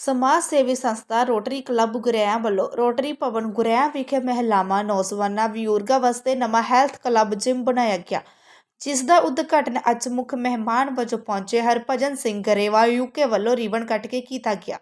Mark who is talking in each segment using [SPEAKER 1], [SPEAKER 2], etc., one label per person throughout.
[SPEAKER 1] ਸਮਾਜ ਸੇਵੀ ਸੰਸਥਾ ਰੋਟਰੀ ਕਲੱਬ ਗੁਰੇਆ ਵੱਲੋਂ ਰੋਟਰੀ ਭਵਨ ਗੁਰੇਆ ਵਿਖੇ ਮਹਿਲਾਵਾਂ, ਨੌਜਵਾਨਾਂ, ਬਜ਼ੁਰਗਾਂ ਵਾਸਤੇ ਨਵਾਂ ਹੈਲਥ ਕਲੱਬ ਜਿਮ ਬਣਾਇਆ ਗਿਆ ਜਿਸ ਦਾ ਉਦਘਾਟਨ ਅੱਜ ਮੁੱਖ ਮਹਿਮਾਨ ਵਜੋਂ ਪਹੁੰਚੇ ਹਰਭਜਨ ਸਿੰਘ ਗਰੇਵਾਲ ਯੂਕੇ ਵੱਲੋਂ ਰਿਬਨ ਕੱਟ ਕੇ ਕੀਤਾ ਗਿਆ।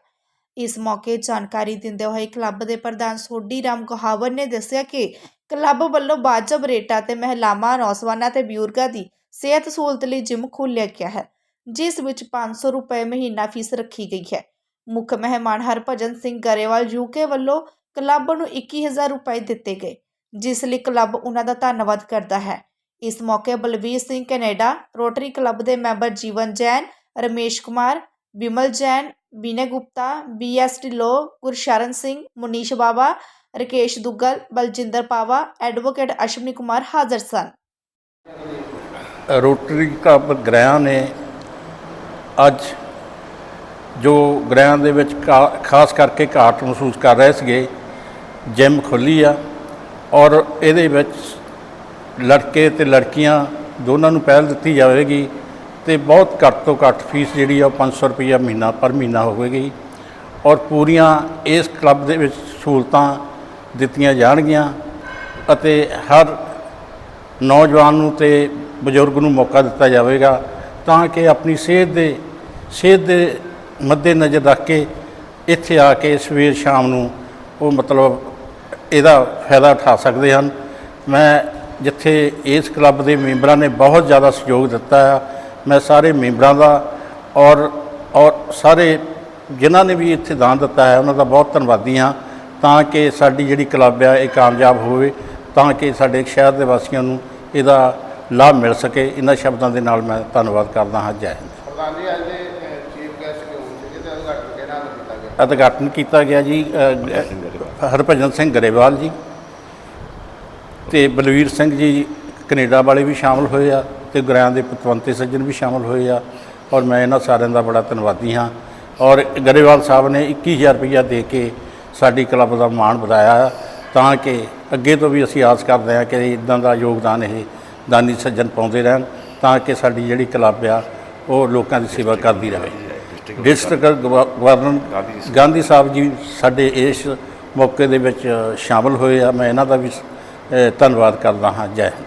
[SPEAKER 1] ਇਸ ਮੌਕੇ ਜਾਣਕਾਰੀ ਦਿੰਦੇ ਹੋਏ ਕਲੱਬ ਦੇ ਪ੍ਰਧਾਨ ਸੋਢੀ ਰਾਮ ਕਹਾਵਰ ਨੇ ਦੱਸਿਆ ਕਿ ਕਲੱਬ ਵੱਲੋਂ ਬਾਜਬ ਰੇਟਾਂ ਤੇ ਮਹਿਲਾਵਾਂ, ਨੌਜਵਾਨਾਂ ਤੇ ਬਜ਼ੁਰਗਾਂ ਦੀ ਸਿਹਤ ਸਹੂਲਤ ਲਈ ਜਿਮ ਖੋਲ੍ਹਿਆ ਗਿਆ ਹੈ, ਜਿਸ ਵਿੱਚ 500 ਰੁਪਏ ਮਹੀਨਾ ਫੀਸ ਰੱਖੀ ਗਈ ਹੈ। ਮੁੱਖ ਮਹਿਮਾਨ ਹਰਭਜਨ ਸਿੰਘ ਗਰੇਵਾਲ ਯੂਕੇ ਵੱਲੋਂ ਕਲੱਬ ਨੂੰ 21000 ਰੁਪਏ ਦਿੱਤੇ ਗਏ, ਜਿਸ ਲਈ ਕਲੱਬ ਉਹਨਾਂ ਦਾ ਧੰਨਵਾਦ ਕਰਦਾ ਹੈ। ਇਸ ਮੌਕੇ Balvir Singh Canada, Rotary club ਦੇ member Jeevan Jain, Ramesh Kumar, Bimal Jain Vinay Gupta BS Dhillon Gursharan Singh, Munish Baba Rakesh Duggal, Baljinder Pawa, advocate Ashwani Kumar ਹਾਜ਼ਰ ਸਨ।
[SPEAKER 2] ਰੋਟਰੀ ਕਲੱਬ ਗ੍ਰਹਿਆਂ ਨੇ ਅੱਜ ਜੋ ਗ੍ਰਹਿਆਂ ਦੇ ਵਿੱਚ ਕਾ- ਖਾਸ ਕਰਕੇ ਘਾਟ ਮਹਿਸੂਸ ਕਰ ਰਹੇ ਸੀਗੇ, ਜਿਮ ਖੋਲ੍ਹੀ ਆ ਔਰ ਇਹਦੇ ਵਿੱਚ ਲੜਕੇ ਤੇ ਲੜਕੀਆਂ ਦੋਨਾਂ ਨੂੰ ਪਹਿਲ ਦਿੱਤੀ ਜਾਵੇਗੀ ਤੇ ਬਹੁਤ ਘੱਟ ਤੋਂ ਘੱਟ ਫੀਸ ਜਿਹੜੀ ਆ ਉਹ 500 ਰੁਪਈਆ ਮਹੀਨਾ ਪਰ ਮਹੀਨਾ ਹੋਵੇਗੀ ਔਰ ਪੂਰੀਆਂ ਇਸ ਕਲੱਬ ਦੇ ਵਿੱਚ ਸਹੂਲਤਾਂ ਦਿੱਤੀਆਂ ਜਾਣਗੀਆਂ ਅਤੇ ਹਰ ਨੌਜਵਾਨ ਨੂੰ ਤੇ ਬਜ਼ੁਰਗ ਨੂੰ ਮੌਕਾ ਦਿੱਤਾ ਜਾਵੇਗਾ ਤਾਂ ਕਿ ਆਪਣੀ ਸਿਹਤ ਦੇ ਸਿਹਤ ਦੇ ਮੱਦੇ ਨਜ਼ਰ ਰੱਖ ਕੇ ਇੱਥੇ ਆ ਕੇ ਸਵੇਰ ਸ਼ਾਮ ਨੂੰ ਉਹ ਮਤਲਬ ਇਹਦਾ ਫਾਇਦਾ ਉਠਾ ਸਕਦੇ ਹਨ। ਮੈਂ ਜਿੱਥੇ ਇਸ ਕਲੱਬ ਦੇ ਮੈਂਬਰਾਂ ਨੇ ਬਹੁਤ ਜ਼ਿਆਦਾ ਸਹਿਯੋਗ ਦਿੱਤਾ ਹੈ ਮੈਂ ਸਾਰੇ ਮੈਂਬਰਾਂ ਦਾ ਔਰ ਔਰ ਸਾਰੇ ਜਿਨ੍ਹਾਂ ਨੇ ਵੀ ਇੱਥੇ ਦਾਨ ਦਿੱਤਾ ਹੈ, ਉਹਨਾਂ ਦਾ ਬਹੁਤ ਧੰਨਵਾਦੀ ਹਾਂ ਤਾਂ ਕਿ ਸਾਡੀ ਜਿਹੜੀ ਕਲੱਬ ਆ, ਇਹ ਕਾਮਯਾਬ ਹੋਵੇ, ਤਾਂ ਕਿ ਸਾਡੇ ਸ਼ਹਿਰ ਦੇ ਵਾਸੀਆਂ ਨੂੰ ਇਹਦਾ ਲਾਭ ਮਿਲ ਸਕੇ। ਇਹਨਾਂ ਸ਼ਬਦਾਂ ਦੇ ਨਾਲ ਮੈਂ ਧੰਨਵਾਦ ਕਰਦਾ ਹਾਂ। ਜੈ ਹਿੰਦ।
[SPEAKER 3] ਪ੍ਰਧਾਨ ਜੀ, ਅੱਜ ਦੇ ਚੀਫ ਗੈਸਟ ਕਿਉਂ ਸੀਗੇ ਤੇ ਉਦਘਾਟਨ ਕਿਹਨਾਂ ਨਾਲ ਕੀਤਾ ਗਿਆ
[SPEAKER 2] ਉਦਘਾਟਨ ਕੀਤਾ ਗਿਆ ਜੀ ਹਰਭਜਨ ਸਿੰਘ ਗਰੇਵਾਲ ਜੀ ਤੇ ਬਲਵੀਰ ਸਿੰਘ ਜੀ ਕੈਨੇਡਾ ਵਾਲੇ ਵੀ ਸ਼ਾਮਲ ਹੋਏ ਆ ਤੇ ਗੁਰਿਆਂ ਦੇ ਪਤਵੰਤੇ ਸੱਜਣ ਵੀ ਸ਼ਾਮਲ ਹੋਏ ਆ ਔਰ ਮੈਂ ਇਹਨਾਂ ਸਾਰਿਆਂ ਦਾ ਬੜਾ ਧੰਨਵਾਦੀ ਹਾਂ ਔਰ ਗਰੇਵਾਲ ਸਾਹਿਬ ਨੇ 21000 ਰੁਪਈਆ ਦੇ ਕੇ ਸਾਡੀ ਕਲੱਬ ਦਾ ਮਾਣ ਵਧਾਇਆ ਆ, ਤਾਂ ਕਿ ਅੱਗੇ ਤੋਂ ਵੀ ਅਸੀਂ ਆਸ ਕਰਦੇ ਹਾਂ ਕਿ ਇਦਾਂ ਦਾ ਯੋਗਦਾਨ ਇਹ ਦਾਨੀ ਸੱਜਣ ਪਾਉਂਦੇ ਰਹਿਣ ਤਾਂ ਕਿ ਸਾਡੀ ਜਿਹੜੀ ਕਲੱਬ ਆ ਉਹ ਲੋਕਾਂ ਦੀ ਸੇਵਾ ਕਰਦੀ ਰਹੇ। ਡਿਸਟ੍ਰਿਕਟ ਗਵਰਨਰ ਗਾਂਧੀ ਸਾਹਿਬ ਜੀ ਸਾਡੇ ਇਸ ਮੌਕੇ ਦੇ ਵਿੱਚ ਸ਼ਾਮਲ ਹੋਏ ਆ। ਮੈਂ ਇਹਨਾਂ ਦਾ ਵੀ ਧੰਨਵਾਦ ਕਰਦਾ ਹਾਂ। ਜੈ ਹਿੰਦ।